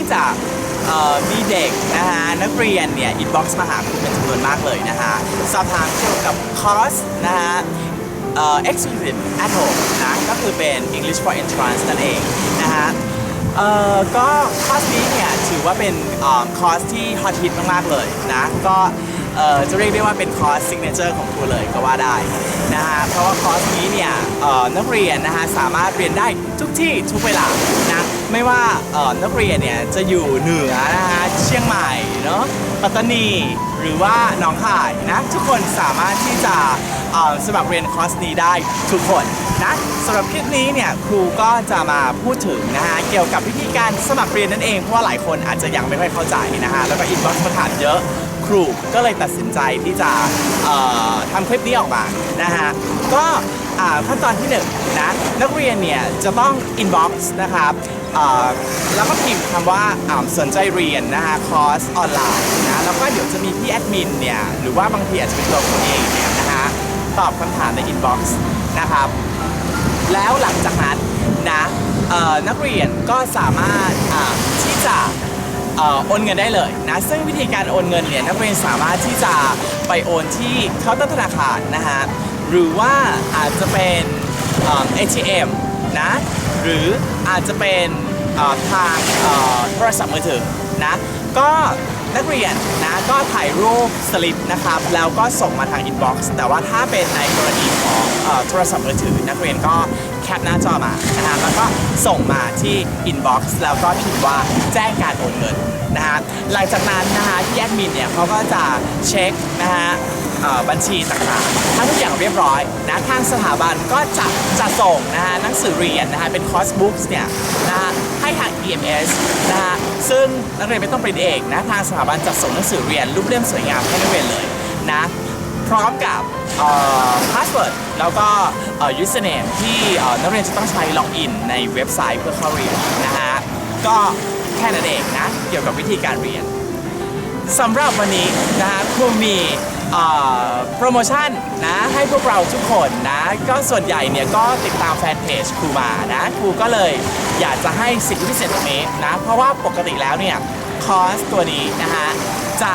ื่องจากมีเด็กนะฮะนักเรียนเนี่ยอินบ็อกซ์มาหาครูเป็นจำนวนมากเลยนะฮะสอบถามเกี่ยวกับคอร์สนะฮะเอ่อ exclusive at home นะก็คือเป็น English for Entrance นั่นเองนะฮะเอ่อก็คอร์สนี้เนี่ยถือว่าเป็นออคอร์สที่ฮอตฮิตมากๆเลยนะก็เอ่อจะเรียกได้ว่าเป็นคอร์สซิกเนเจอร์ของครูเลยก็ว่าได้นะฮะเพราะว่าคอร์สนี้เนี่ยนักเรียนนะฮะสามารถเรียนได้ทุกที่ทุกเวลานะ ไม่ว่านักเรียนเนี่ยจะอยู่เหนือนะฮะเชียงใหม่เนาะปัตตานีหรือว่าหนองคายนะทุกคนสามารถที่จะสมัครเรียนคอร์สนี้ได้ทุกคนนะสำหรับคลิปนี้เนี่ยครูก็จะมาพูดถึงนะฮะเกี่ยวกับวิธีการสมัครเรียนนั่นเองเพราะว่าหลายคนอาจจะยังไม่ค่อยเข้าใจนะฮะแล้วก็อินบ็อกซ์มาถามเยอะครูก็เลยตัดสินใจที่จะทำคลิปนี้ออกมานะฮะก็ ขั้นตอนที่หนึ่งนะนักเรียนเนี่ยจะต้อง inbox นะครับแล้วก็พิมพ์คำว่าสนใจเรียนนะฮะคอร์สออนไลน์นะแล้วก็เดี๋ยวจะมีพี่แอดมินเนี่ยหรือว่าบางทีอาจจะเป็นตัวคุณเองเนี่ยนะฮะตอบคำถามใน inbox นะครับแล้วหลังจากนั้นนะนักเรียนก็สามารถที่จะโอนเงินได้เลยนะซึ่งวิธีการโอนเงินเนี่ยนักเรียนสามารถที่จะไปโอนที่เคาน์เตอร์ธนาคารนะฮะ หรือว่าอาจจะเป็นเอ่อ ATM นะ หรืออาจจะเป็นเอ่อทางเอ่อโทรศัพท์มือถือนะ ก็นักเรียนนะก็ถ่ายรูปสลิปนะครับ แล้วก็ส่งมาทางอินบ็อกซ์แต่ว่าถ้าเป็นในกรณีของเอ่อโทรศัพท์มือถือ นักเรียนก็แคปหน้าจอมานะฮะแล้วก็ส่งมาที่อินบ็อกซ์แล้วก็พิมพ์ว่าแจ้งการโอนเงินนะฮะหลังจากนั้นนะฮะที่แอดมินเนี่ยเขาก็จะเช็คนะฮะ บัญชีต่างๆ ถ้าทุกอย่างเรียบร้อยนะทางสถาบันก็จะจะส่งนะฮะหนังสือเรียนนะฮะเป็นคอร์สบุ๊กเนี่ยนะฮะให้ทาง EMS นะฮะซึ่งนักเรียนไม่ต้องไปเองนะทางสถาบันจะส่งหนังสือเรียนรูปเล่มสวยงามให้นักเรียนเลยนะพร้อมกับพาสเวิร์ดแล้วก็เอ่อ username ที่นักเรียนจะต้องใช้ล็อกอินในเว็บไซต์เพื่อเข้าเรียนนะฮะก็แค่นั้นเองนะ เกี่ยวกับวิธีการเรียนสำหรับวันนี้นะฮะครูมี โปรโมชั่นนะให้พวกเราทุกคนนะ ก็ส่วนใหญ่เนี่ยก็ติดตามแฟนเพจครูมานะครูก็เลยอยากจะให้สิทธิพิเศษตรงนี้นะ เพราะว่าปกติแล้วเนี่ยคอสตัวนี้นะฮะจะ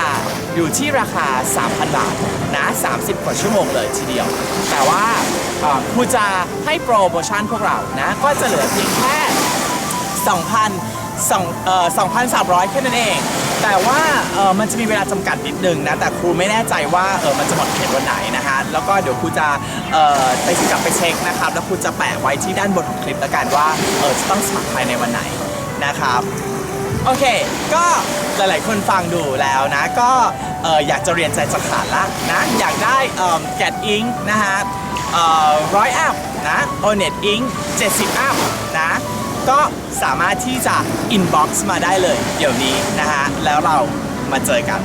อยู่ที่ราคา 3,000 บาทนะ 30 กว่าชั่วโมงเลยทีเดียว แต่ว่าครูจะให้โปรโมชั่นพวกเรานะ ก็จะเหลือเพียงแค่ 2,000 2เอ่อ2,300แค่นั้นเอง แต่ว่า เออมันจะมีเวลาจำกัดนิดนึงนะ แต่ครูไม่แน่ใจว่าเออมันจะหมดเขตวันไหนนะฮะแล้วก็เดี๋ยวครูจะเออไปกลับไปเช็คนะครับ แล้วครูจะแปะไว้ที่ด้านบนของคลิปแล้วกันว่าเออจะต้องสมัครภายในวันไหนนะครับ โอเค ก็หลายๆ คนฟังดูแล้วนะ ก็เอออยากจะเรียนใจจะขาดละนะ อยากได้แกดอิงนะฮะร้อยอัพนะโอเน็ตอิง70อัพนะ ก็สามารถที่จะ inbox มาได้เลย เดี๋ยวนี้นะฮะ แล้วเรา มาเจอกัน